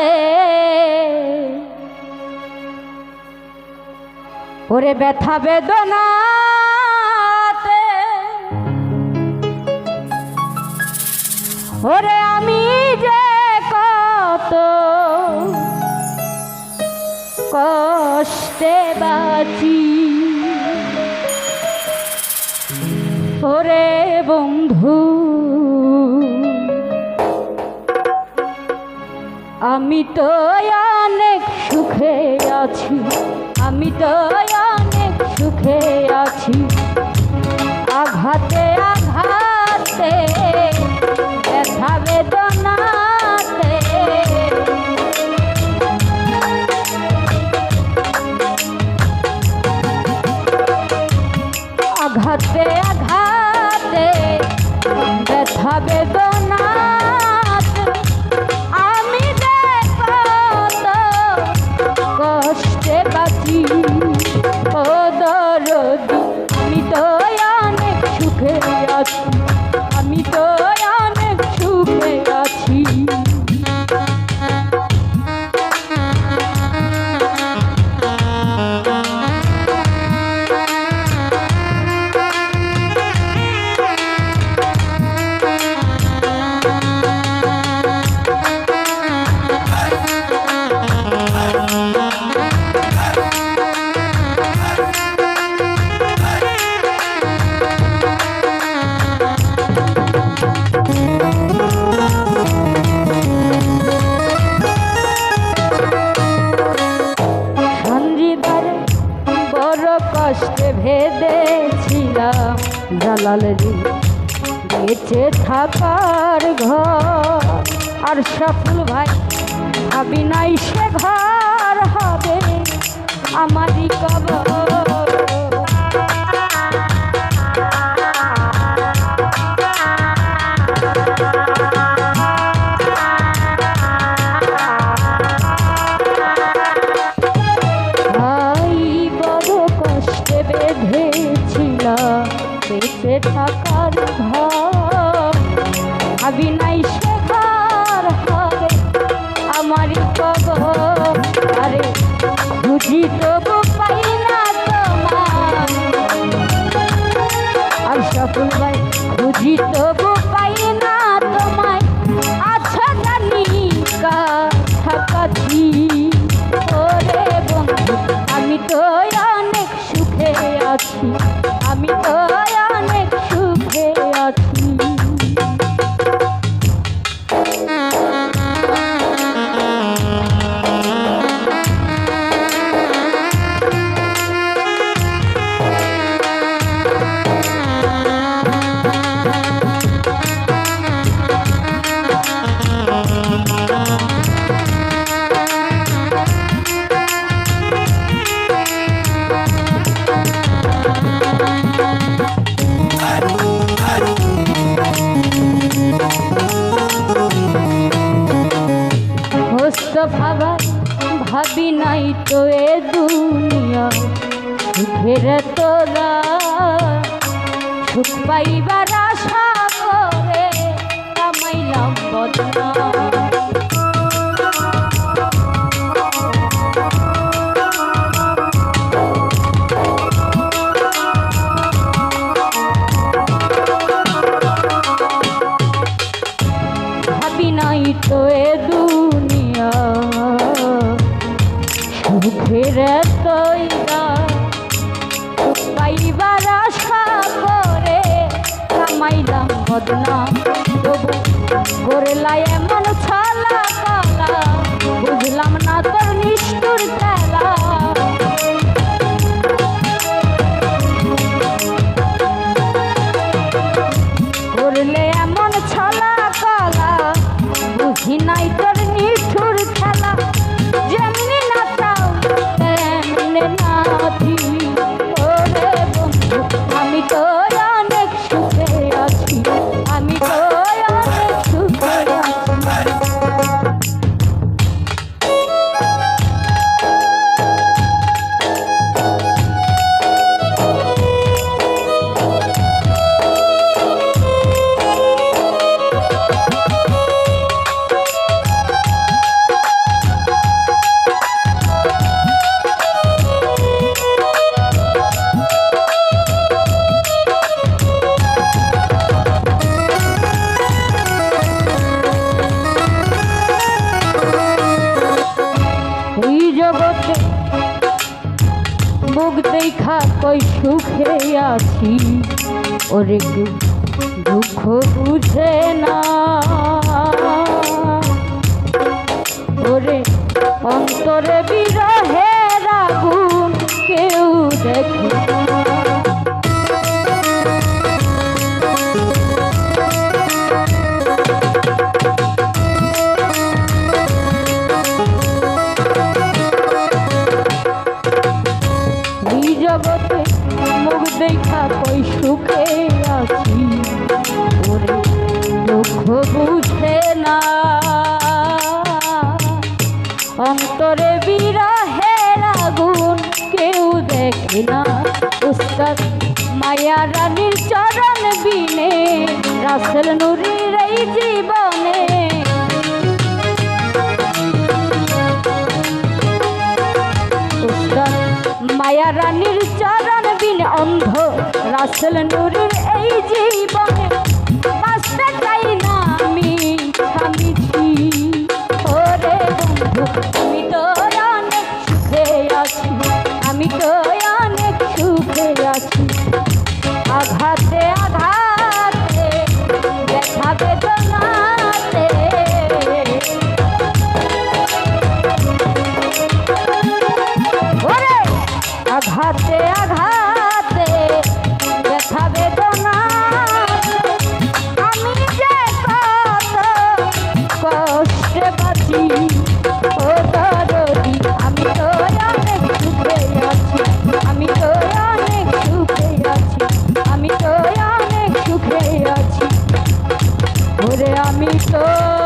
আঘাতে ওরে ব্যথা বেদনাতে। ওরে আমি যে কত কষ্টে বাঁচি। ওরে বন্ধু আমি তো অনেক সুখে আছি, আমি তো অনেক সুখে আছি। আঘাতে আঘাতে, ব্যথা বেদনাতে। আঘাতে আঘাতে, ব্যথা বেদনাতে। বড় কষ্টে ভেদেছিলাম। জালাল বেঁচে থাকার ঘর। আর সফল ভাই ভাবি নাই সে ঘর হবে। আমারই কবর থাকার ঘর? ভাবি নাই শেখার হবে আমারই কবর আরে বুঝি তবু নাই তো এ দুনিয়া। সুখের তোরা সুখ পাইবার আশা করে কামাইলাম বদনা। কামাইলাম বদনাম। তবু গোরেলায় এমন ছলা কলা বুঝলাম না তোর নিষ্ঠুর দেখা কই সুখে আছি? ওরে দুঃখ বুঝে না। ওরে অন্তরে বিরহের আগুন কেউ দেখে বুঝে না। অন্তরে বিরহের আগুন কেউ দেখে না। উস্তাদ মায়া রানীর চরণ বিনে, রাসেল নুরির এই জীবনে। উস্তাদ মায়া রানীর চরণ বিন অন্ধ, রাসেল নুরের এই জীবনে। Oh!